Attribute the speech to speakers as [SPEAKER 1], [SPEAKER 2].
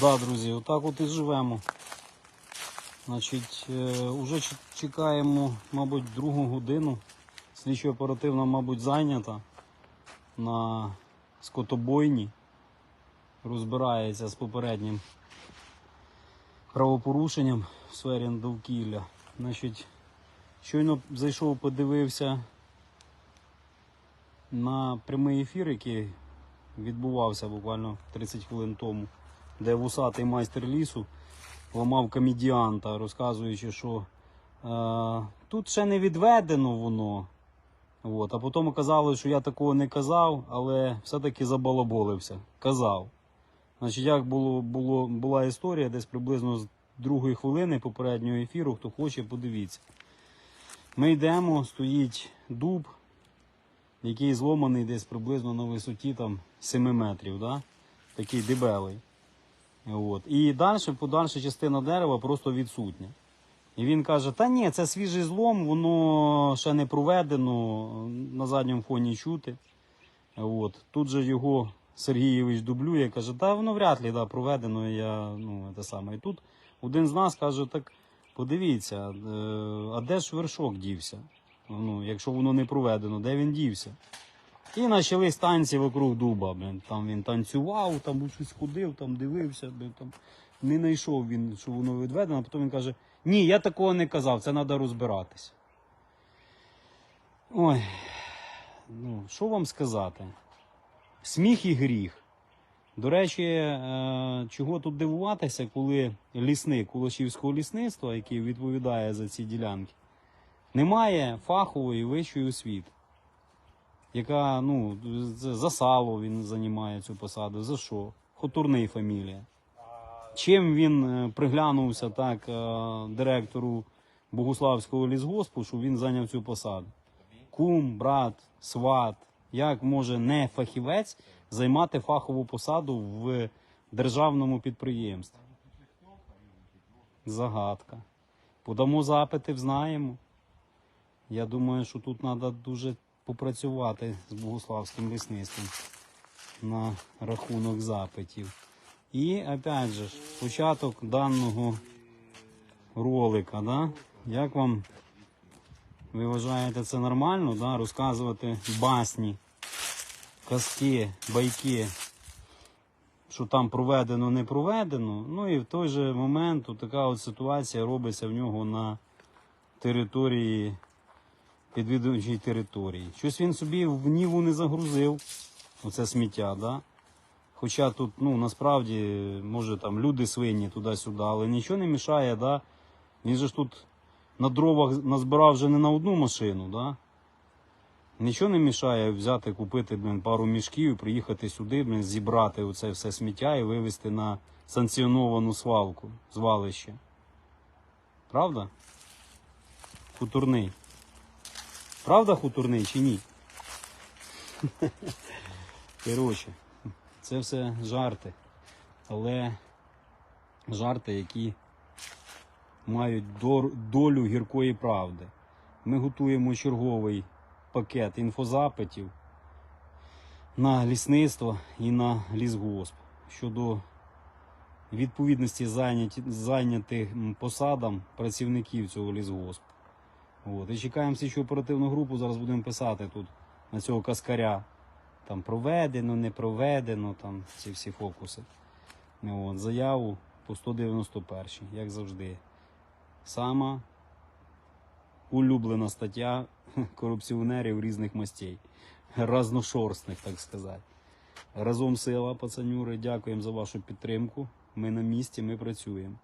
[SPEAKER 1] Да, друзі, отак от і живемо. Значить, е, уже чекаємо, мабуть, другу годину. Слідчо оперативна, мабуть, зайнята на скотобойні. Розбирається з попереднім правопорушенням в сфері довкілля. Значить, щойно зайшов, подивився на прямий ефір, який відбувався буквально 30 хвилин тому, де вусатий майстер лісу ламав комедіанта, розказуючи, що е, тут ще не відведено воно. От, а потім казали, що я такого не казав, але все-таки забалаболився. Казав. Значить, як було, було, була історія десь приблизно з другої хвилини попереднього ефіру, хто хоче, подивіться. Ми йдемо, стоїть дуб, який зломаний десь приблизно на висоті там 7 метрів, да? такий дебелий. От. І далі, подальша частина дерева просто відсутня. І він каже: та ні, це свіжий злом, воно ще не проведено, на задньому фоні чути. От. Тут же його Сергійович дублює, каже, та воно вряд ли да, проведено. Я, ну, те саме. І тут один з нас каже, так подивіться, е, а де ж вершок дівся? Ну, якщо воно не проведено, де він дівся? І почались танці вокруг дуба. Блин. Там він танцював, там щось ходив, там дивився, блин, там не знайшов він, що воно відведено, потім він каже: Ні, я такого не казав, це треба розбиратись. Ой, ну, що вам сказати? Сміх і гріх. До речі, е, чого тут дивуватися, коли лісник Кулашівського лісництва, який відповідає за ці ділянки, немає фахової вищої освіти, яка, ну, за сало він займає цю посаду, за що? Хотурний фамілія. Чим він е, приглянувся так е, директору Богуславського лісгоспу, що він зайняв цю посаду? Кум, брат, сват. Як може не фахівець займати фахову посаду в державному підприємстві? Загадка. Подамо запити, взнаємо. Я думаю, що тут треба дуже попрацювати з Богуславським лісництвом на рахунок запитів. І опять же, початок даного ролика, да? як вам ви вважаєте це нормально, да? розказувати басні, казки, байки, що там проведено, не проведено. Ну і в той же момент така от ситуація робиться в нього на території, підвідувачій території. Щось він собі в ніву не загрузив, оце сміття, да? Хоча тут, ну, насправді, може там люди свині туди-сюди, але нічого не мішає, да? Він же ж тут на дровах назбирав вже не на одну машину, да? Нічого не мішає взяти, купити блин, пару мішків і приїхати сюди, блин, зібрати оце все сміття і вивезти на санкціоновану свалку, звалище. Правда? Хутурний. Правда хутурний чи ні? Коротше, це все жарти. Але жарти, які мають долю гіркої правди. Ми готуємо черговий пакет інфозапитів на лісництво і на лісгосп щодо відповідності зайнятих посадам працівників цього лісгоспу. От. І чекаємо слідчу оперативну групу, зараз будемо писати тут на цього каскаря. Там проведено, не проведено, там ці всі фокуси. От, заяву по 191, як завжди. Сама улюблена стаття корупціонерів різних мастей. Разношорстних, так сказати. Разом сила, пацанюри, дякуємо за вашу підтримку. Ми на місці, ми працюємо.